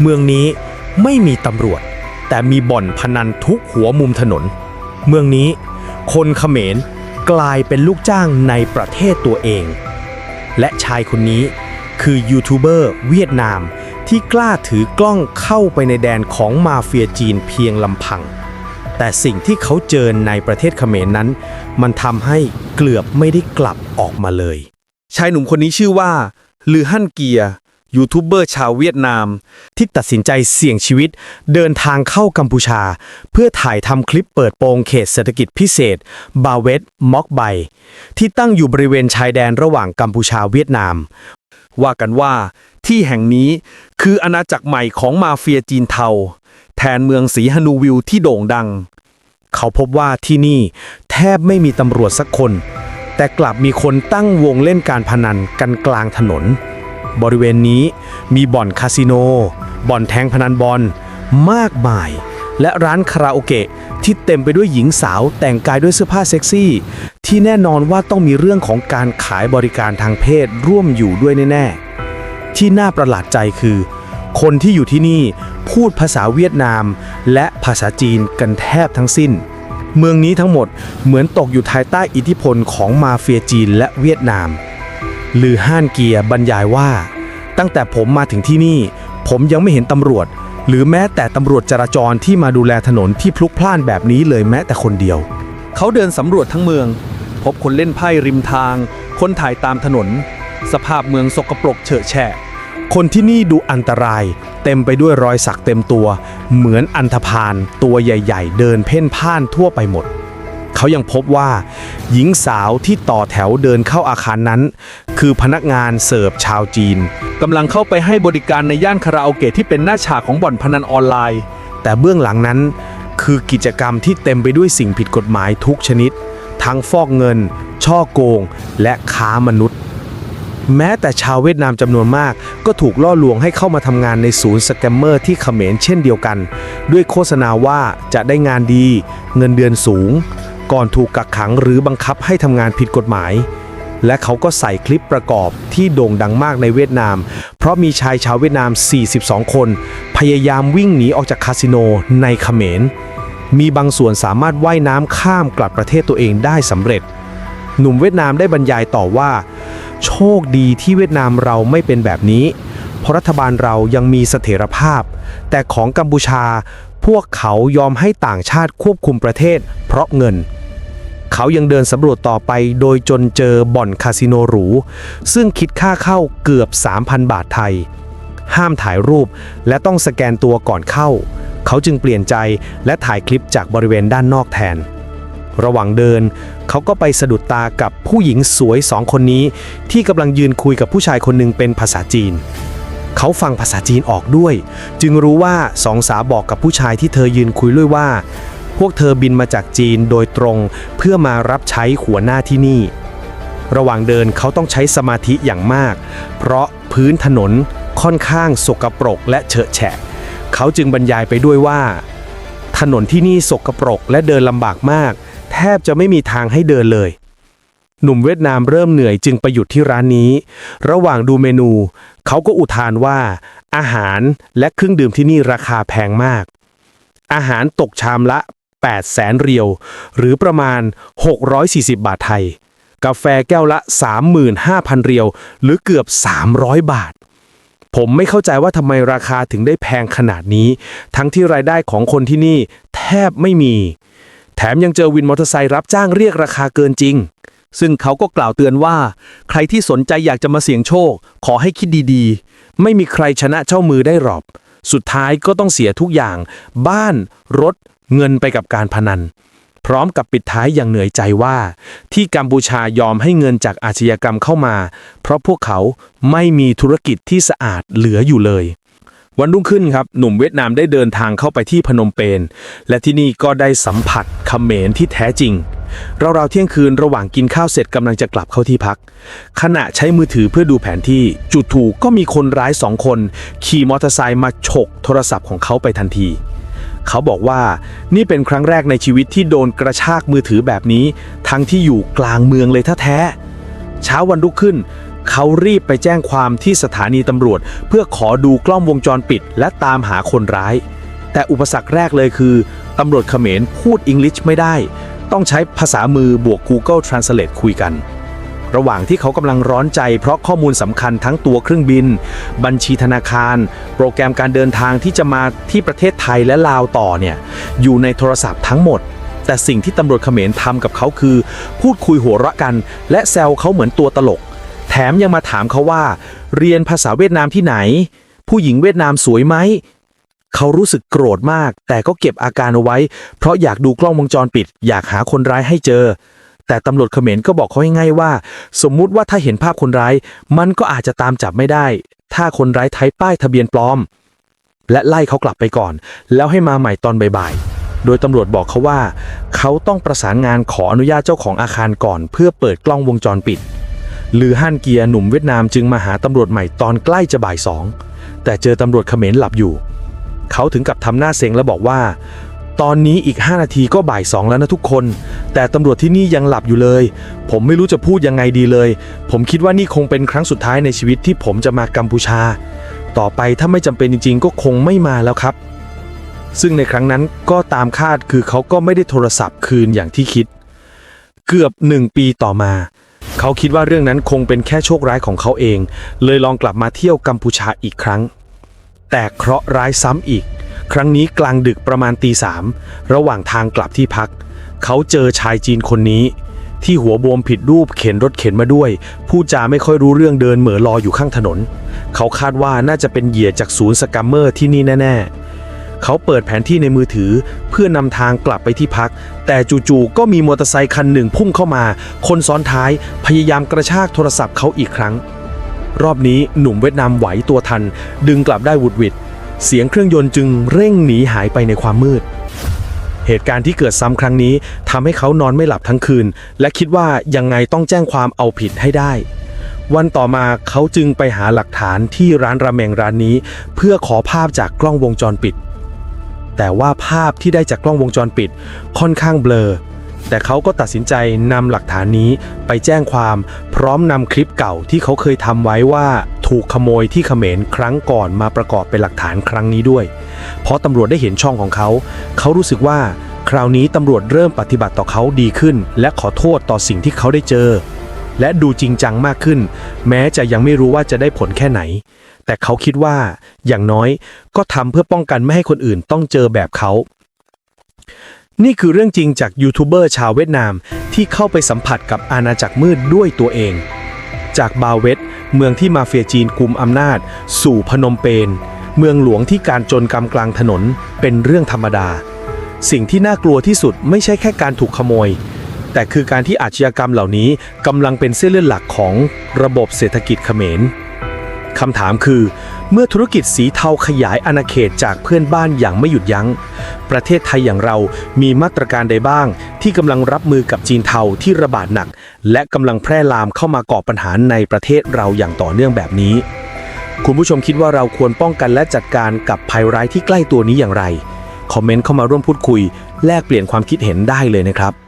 เมืองนี้ไม่มีตำรวจ แต่มีบ่อนพนันทุกหัวมุมถนน เมืองนี้คนเขมรกลายเป็นลูกจ้างในประเทศตัวเอง และชายคนนี้คือยูทูบเบอร์เวียดนามที่กล้าถือกล้องเข้าไปในแดนของมาเฟียจีนเพียงลำพัง แต่สิ่งที่เขาเจอในประเทศเขมรนั้น มันทำให้เกือบไม่ได้กลับออกมาเลย ชายหนุ่มคนนี้ชื่อว่าลือฮั่นเกียร์ ยูทูบเบอร์ชาวเวียดนาม ที่ตัดสินใจเสี่ยงชีวิต เดินทางเข้ากัมพูชา เพื่อถ่ายทำคลิปเปิดโปงเขตเศรษฐกิจพิเศษ บาเวตม็อกไบ ที่ตั้งอยู่บริเวณชายแดนระหว่างกัมพูชาเวียดนาม ว่ากันว่า ที่แห่งนี้คืออาณาจักรใหม่ของมาเฟียจีนเทา แทนเมืองสีฮนูวิวที่โด่งดัง เขาพบว่าที่นี่แทบไม่มีตำรวจสักคน แต่กลับมีคนตั้งวงเล่นการพนันกันกลางถนน บริเวณนี้มีบ่อนคาสิโน บ่อนแทงพนันบอลมากมาย และร้านคาราโอเกะที่เต็มไปด้วยหญิงสาวแต่งกายด้วยเสื้อผ้าเซ็กซี่ ที่แน่นอนว่าต้องมีเรื่องของการขายบริการทางเพศร่วมอยู่ด้วยแน่ๆ ที่น่าประหลาดใจคือ คนที่อยู่ที่นี่พูดภาษาเวียดนาม และภาษาจีนกันแทบทั้งสิ้น เมืองนี้ทั้งหมดเหมือนตกอยู่ภายใต้อิทธิพลของมาเฟียจีนและเวียดนาม ลือห้านเกียร์บรรยายว่า ตั้งแต่ผมมาถึงที่นี่ ผมยังไม่เห็นตำรวจ หรือแม้แต่ตำรวจจราจรที่มาดูแลถนนที่พลุกพล่านแบบนี้เลยแม้แต่คนเดียว เขาเดินสำรวจทั้งเมือง พบคนเล่นไพ่ริมทาง คนถ่ายตามถนน สภาพเมืองสกปรกเฉอะแฉะคนที่นี่ดูอันตราย เต็มไปด้วยรอยสักเต็มตัว เหมือนอันธพาลตัวใหญ่ ๆ เดินเพ่นพ่านทั่วไปหมด เขายังพบว่า หญิงสาวที่ต่อแถวเดินเข้าอาคารนั้น คือพนักงานเสิร์ฟชาวจีนกำลังเข้าไปให้บริการในย่านคาราโอเกะที่เป็นหน้าฉากของบ่อนพนันออนไลน์ แต่เบื้องหลังนั้น คือกิจกรรมที่เต็มไปด้วยสิ่งผิดกฎหมายทุกชนิด ทั้งฟอกเงิน ช่อโกง และค้ามนุษย์แม้แต่ชาวเวียดนามจำนวนมาก ก็ถูกล่อลวงให้เข้ามาทำงานในศูนย์สแกมเมอร์ที่เขมรเช่นเดียวกัน ด้วยโฆษณาว่าจะได้งานดี เงินเดือนสูง ก่อนถูกกักขังหรือบังคับให้ทำงานผิดกฎหมาย และเขาก็ใส่คลิปประกอบที่โด่งดังมากในเวียดนาม เพราะมีชายชาวเวียดนาม 42 คน พยายามวิ่งหนีออกจากคาสิโนในเขมร มีบางส่วนสามารถว่ายน้ำข้ามกลับประเทศตัวเองได้สำเร็จ หนุ่มเวียดนามได้บรรยายต่อว่า โชคดีที่เวียดนามเราไม่เป็นแบบนี้ เพราะรัฐบาลเรายังมีเสถียรภาพ แต่ของกัมพูชา พวกเขายอมให้ต่างชาติควบคุมประเทศ เพราะเงิน เขายังเดินสำรวจต่อไปโดยจนเจอบ่อนคาสิโนหรู ซึ่งคิดค่าเข้าเกือบ 3,000 บาทไทย ห้ามถ่ายรูปและต้องสแกนตัวก่อนเข้า เขาจึงเปลี่ยนใจและถ่ายคลิปจากบริเวณด้านนอกแทน ระหว่างเดิน เขาก็ไปสะดุดตากับผู้หญิงสวยสองคนนี้ ที่กำลังยืนคุยกับผู้ชายคนหนึ่งเป็นภาษาจีน เขาฟังภาษาจีนออกด้วย จึงรู้ว่าสองสาวบอกกับผู้ชายที่เธอยืนคุยด้วยว่า พวกเธอบินมาจากจีนโดยตรงเพื่อมารับใช้หัวหน้าที่นี่ ระหว่างเดินเขาต้องใช้สมาธิอย่างมาก เพราะพื้นถนนค่อนข้างสกปรกและเฉอะแฉะ เขาจึงบรรยายไปด้วยว่า ถนนที่นี่สกปรกและเดินลำบากมาก แทบจะไม่มีทางให้เดินเลย หนุ่มเวียดนามเริ่มเหนื่อยจึงไปหยุดที่ร้านนี้ ระหว่างดูเมนู เขาก็อุทานว่า อาหารและเครื่องดื่มที่นี่ราคาแพงมาก อาหารตกชามละ 8 แสนเรียว หรือประมาณ 640 บาทไทย กาแฟแก้วละ 35,000 เรียว หรือเกือบ 300 บาท ผมไม่เข้าใจว่าทำไมราคาถึงได้แพงขนาดนี้ ทั้งที่รายได้ของคนที่นี่แทบไม่มี แถมยังเจอวินมอเตอร์ไซค์รับจ้างเรียกราคาเกินจริง ซึ่งเขาก็กล่าวเตือนว่า ใครที่สนใจอยากจะมาเสี่ยงโชค ขอให้คิดดีๆ ไม่มีใครชนะเจ้ามือได้หรอกสุดท้ายก็ต้องเสียทุกอย่าง บ้าน รถ เงินไปกับการพนัน พร้อมกับปิดท้ายอย่างเหนื่อยใจว่า ที่กัมพูชายอมให้เงินจากอาชญากรรมเข้ามา เพราะพวกเขาไม่มีธุรกิจที่สะอาดเหลืออยู่เลยวันรุ่งขึ้นครับ หนุ่มเวียดนามได้เดินทางเข้าไปที่พนมเปญและที่นี่ก็ได้สัมผัสเขมรที่แท้จริง ราๆเที่ยงคืนระหว่างกินข้าวเสร็จกำลังจะกลับเข้าที่พัก ขณะใช้มือถือเพื่อดูแผนที่จุดถูกก็มีคนร้ายสองคน ขี่มอเตอร์ไซค์มาฉกโทรศัพท์ของเขาไปทันที เขาบอกว่านี่เป็นครั้งแรกในชีวิตที่โดนกระชากมือถือแบบนี้ ทั้งที่อยู่กลางเมืองเลยแท้ๆเช้าวันรุ่งขึ้นเขารีบไปแจ้งความที่สถานีตำรวจ เพื่อขอดูกล้องวงจรปิด และตามหาคนร้าย แต่อุปสรรคแรกเลยคือตำรวจเขมรพูดอังกฤษไม่ได้ ต้องใช้ภาษามือบวก Google Translate คุยกัน ระหว่างที่เขากำลังร้อนใจ เพราะข้อมูลสำคัญทั้งตัวเครื่องบิน บัญชีธนาคาร โปรแกรมการเดินทางที่จะมาที่ประเทศไทยและลาวต่อเนี่ยอยู่ในโทรศัพท์ทั้งหมด แต่สิ่งที่ตำรวจเขมรทำกับเขาคือ พูดคุยหัวเราะกัน และแซวเขาเหมือนตัวตลก แถมยังมาถามเขาว่า เรียนภาษาเวียดนามที่ไหน ผู้หญิงเวียดนามสวยไหม เขารู้สึกโกรธมาก แต่ก็เก็บอาการเอาไว้ เพราะอยากดูกล้องวงจรปิด อยากหาคนร้ายให้เจอ แต่ตำรวจเขมรก็บอกเขาง่ายๆว่า สมมุติว่าถ้าเห็นภาพคนร้าย มันก็อาจจะตามจับไม่ได้ ถ้าคนร้ายไทยป้ายทะเบียนปลอม และไล่เขากลับไปก่อน แล้วให้มาใหม่ตอนบ่ายๆโดยตำรวจบอกเขาว่า เขาต้องประสานงานขออนุญาตเจ้าของอาคารก่อน เพื่อเปิดกล้องวงจรปิดลือฮั่นเกียร์หนุ่มเวียดนามจึงมาหาตำรวจใหม่ตอนใกล้จะบ่ายสองแต่เจอตำรวจเขมรหลับอยู่ เขาถึงกับทำหน้าเซ็งและบอกว่า ตอนนี้อีก 5 นาทีก็บ่ายสองแล้วนะทุกคน แต่ตำรวจที่นี่ยังหลับอยู่เลย ผมไม่รู้จะพูดยังไงดีเลย ผมคิดว่านี่คงเป็นครั้งสุดท้ายในชีวิตที่ผมจะมากัมพูชา ต่อไปถ้าไม่จำเป็นจริง ๆ ก็คงไม่มาแล้วครับ ซึ่งในครั้งนั้นก็ตามคาดคือเขาก็ไม่ได้โทรศัพท์คืนอย่างที่คิด เกือบหนึ่งปีต่อมาเขาคิดว่าเรื่องนั้นคงเป็นแค่โชคร้ายของเขาเอง เลยลองกลับมาเที่ยวกัมพูชาอีกครั้ง แต่เคราะห์ร้ายซ้ำอีก ครั้งนี้กลางดึกประมาณตีสามระหว่างทางกลับที่พัก เขาเจอชายจีนคนนี้ ที่หัวบวมผิดรูปเข็นรถเข็นมาด้วยพูดจาไม่ค่อยรู้เรื่องเดินเหม่อลอยอยู่ข้างถนน เขาคาดว่าน่าจะเป็นเหยื่อจากศูนย์สกัมเมอร์ที่นี่แน่ ๆเขาเปิดแผนที่ในมือถือเพื่อนำทางกลับไปที่พัก แต่จู่ๆก็มีมอเตอร์ไซคันหนึ่งพุ่งเข้ามา คนซ้อนท้ายพยายามกระชากโทรศัพท์เขาอีกครั้ง รอบนี้หนุ่มเวียดนามไหวตัวทัน ดึงกลับได้หวุดหวิดเสียงเครื่องยนต์จึงเร่งหนีหายไปในความมืด เหตุการณ์ที่เกิดซ้ำครั้งนี้ทำให้เขานอนไม่หลับทั้งคืน และคิดว่ายังไงต้องแจ้งความเอาผิดให้ได้ วันต่อมาเขาจึงไปหาหลักฐานที่ร้านราเมงร้านนี้ เพื่อขอภาพจากกล้องวงจรปิด แต่ว่าภาพที่ได้จากกล้องวงจรปิด ค่อนข้างเบลอ แต่เขาก็ตัดสินใจนำหลักฐานนี้ไปแจ้งความพร้อมนำคลิปเก่าที่เขาเคยทำไว้ว่าถูกขโมยที่เขมรครั้งก่อนมาประกอบเป็นหลักฐานครั้งนี้ด้วย เพราะตำรวจได้เห็นช่องของเขา เขารู้สึกว่าคราวนี้ตำรวจเริ่มปฏิบัติต่อเขาดีขึ้น และขอโทษต่อสิ่งที่เขาได้เจอ และดูจริงจังมากขึ้น แม้จะยังไม่รู้ว่าจะได้ผลแค่ไหน แต่เขาคิดว่าอย่างน้อยก็ทำเพื่อป้องกันไม่ให้คนอื่นต้องเจอแบบเขา นี่คือเรื่องจริงจากยูทูบเบอร์ชาวเวียดนามที่เข้าไปสัมผัสกับอาณาจักรมืดด้วยตัวเอง จากบาเวตเมืองที่มาเฟียจีนกุมอำนาจ สู่พนมเปญเมืองหลวงที่การจนกำกลางถนนเป็นเรื่องธรรมดา สิ่งที่น่ากลัวที่สุดไม่ใช่แค่การถูกขโมย แต่คือการที่อาชญากรรมเหล่านี้กำลังเป็นเส้นเลือดหลักของระบบเศรษฐกิจเขมร คำถามคือ เมื่อธุรกิจสีเทาขยายอาณาเขตจากเพื่อนบ้านอย่างไม่หยุดยัง้ง ประเทศไทยอย่างเรามีมาตรการใดบ้าง ที่กำลังรับมือกับจีนเทาที่ระบาดหนัก และกำลังแพร่ลามเข้ามาก่อปัญหาในประเทศเราอย่างต่อเนื่องแบบนี้ คุณผู้ชมคิดว่าเราควรป้องกันและจัดการกับภัยร้ายที่ใกล้ตัวนี้อย่างไร คอมเมนต์เข้ามาร่วมพูดคุย แลกเปลี่ยนความคิดเห็นได้เลยนะครับ